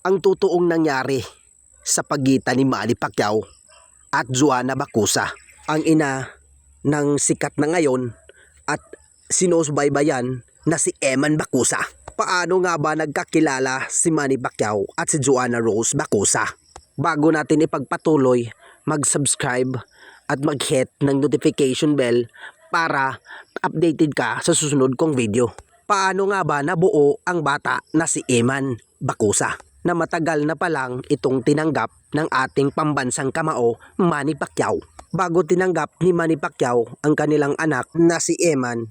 ang totoong nangyari sa pagitan ni Manny Pacquiao at Joanna Bacusa, ang ina ng sikat na ngayon at sinusubaybayan na si Eman Bacusa. Paano nga ba nagkakilala si Manny Pacquiao at si Joanna Rose Bacusa? Bago natin ipagpatuloy, mag-subscribe at mag-hit ng notification bell para updated ka sa susunod kong video. Paano nga ba nabuo ang bata na si Eman Bacusa na matagal na palang itong tinanggap ng ating pambansang kamao Manny Pacquiao. Bago tinanggap ni Manny Pacquiao ang kanilang anak na si Eman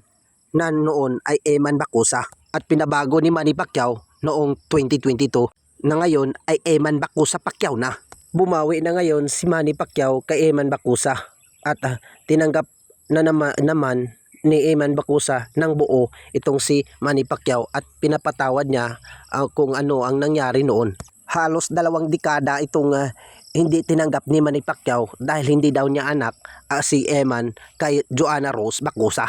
na noon ay Eman Bacusa at pinabago ni Manny Pacquiao noong 2022 na ngayon ay Eman Bacusa Pacquiao na. Bumawi na ngayon si Manny Pacquiao kay Eman Bacusa at ah, tinanggap na nama- naman ni Eman Bacusa ng buo itong si Manny Pacquiao at pinapatawad niya ah, kung ano ang nangyari noon. Halos dalawang dekada itong ah, hindi tinanggap ni Manny Pacquiao dahil hindi daw niya anak ah, si Eman kay Joanna Rose Bacusa.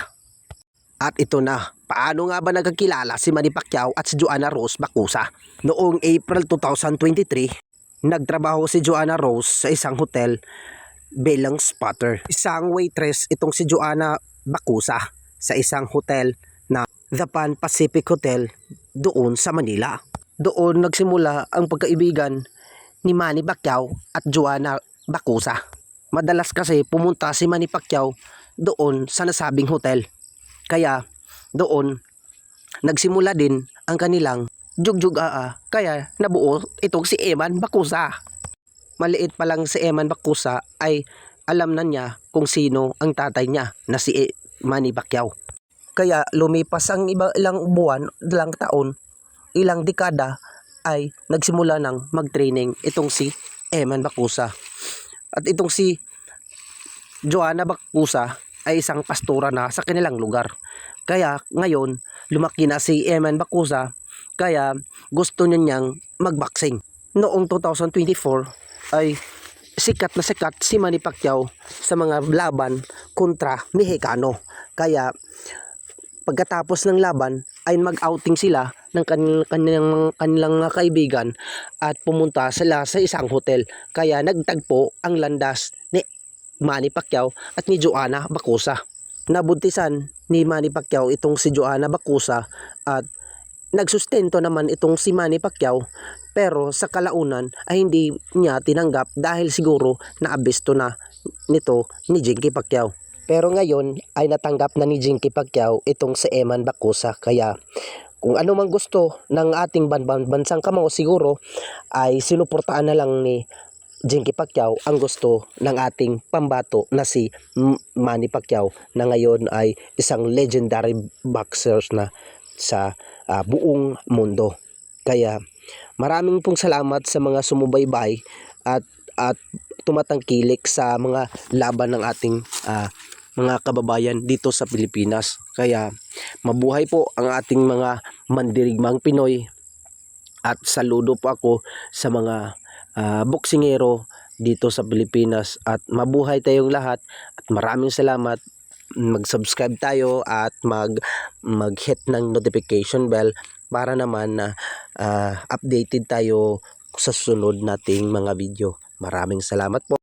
At ito na, paano nga ba nagkakilala si Manny Pacquiao at si Joanna Rose Bacusa? Noong April 2023, nagtrabaho si Joanna Rose sa isang hotel bilang spotter. Isang waitress itong si Joanna Bacusa sa isang hotel na The Pan Pacific Hotel doon sa Manila. Doon nagsimula ang pagkaibigan ni Manny Pacquiao at Joanna Bacusa. Madalas kasi pumunta si Manny Pacquiao doon sa nasabing hotel. Kaya doon nagsimula din ang kanilang jugjug aa kaya nabuo itong si Eman Bakusa. Maliit pa lang si Eman Bakusa ay alam na niya kung sino ang tatay niya na si E- Manny Pacquiao. Kaya lumipas ang iba ilang buwan, ilang taon, ilang dekada ay nagsimula ng mag-training itong si Eman Bakusa. At itong si Joanna Bakusa ay isang pastora na sa kanilang lugar. Kaya ngayon, lumaki na si Eman Bakusa kaya gusto niya niyang magboxing. Noong 2024 ay sikat na sikat si Manny Pacquiao sa mga laban kontra Mexicano. Kaya pagkatapos ng laban ay mag-outing sila ng kanilang, kanilang, kanilang mga kaibigan at pumunta sila sa isang hotel. Kaya nagtagpo ang landas ni Manny Pacquiao at ni Joanna Bacusa. Nabuntisan ni Manny Pacquiao itong si Joanna Bacusa at nagsustento naman itong si Manny Pacquiao pero sa kalaunan ay hindi niya tinanggap dahil siguro naabisto na nito ni Jinky Pacquiao. Pero ngayon ay natanggap na ni Jinky Pacquiao itong si Eman Bacusa kaya kung ano man gusto ng ating ban ban- bansang kamao siguro ay sinuportaan na lang ni Jinky Pacquiao ang gusto ng ating pambato na si Manny Pacquiao na ngayon ay isang legendary boxers na sa ah, buong mundo. Kaya maraming pong salamat sa mga sumubaybay at at tumatangkilik sa mga laban ng ating ah, mga kababayan dito sa Pilipinas. Kaya mabuhay po ang ating mga mandirigmang Pinoy. At saludo po ako sa mga ah, boksingero dito sa Pilipinas. At mabuhay tayong lahat. At maraming salamat. Mag-subscribe tayo at mag mag-hit ng notification bell para naman na ah, updated tayo sa susunod nating mga video. Maraming salamat po.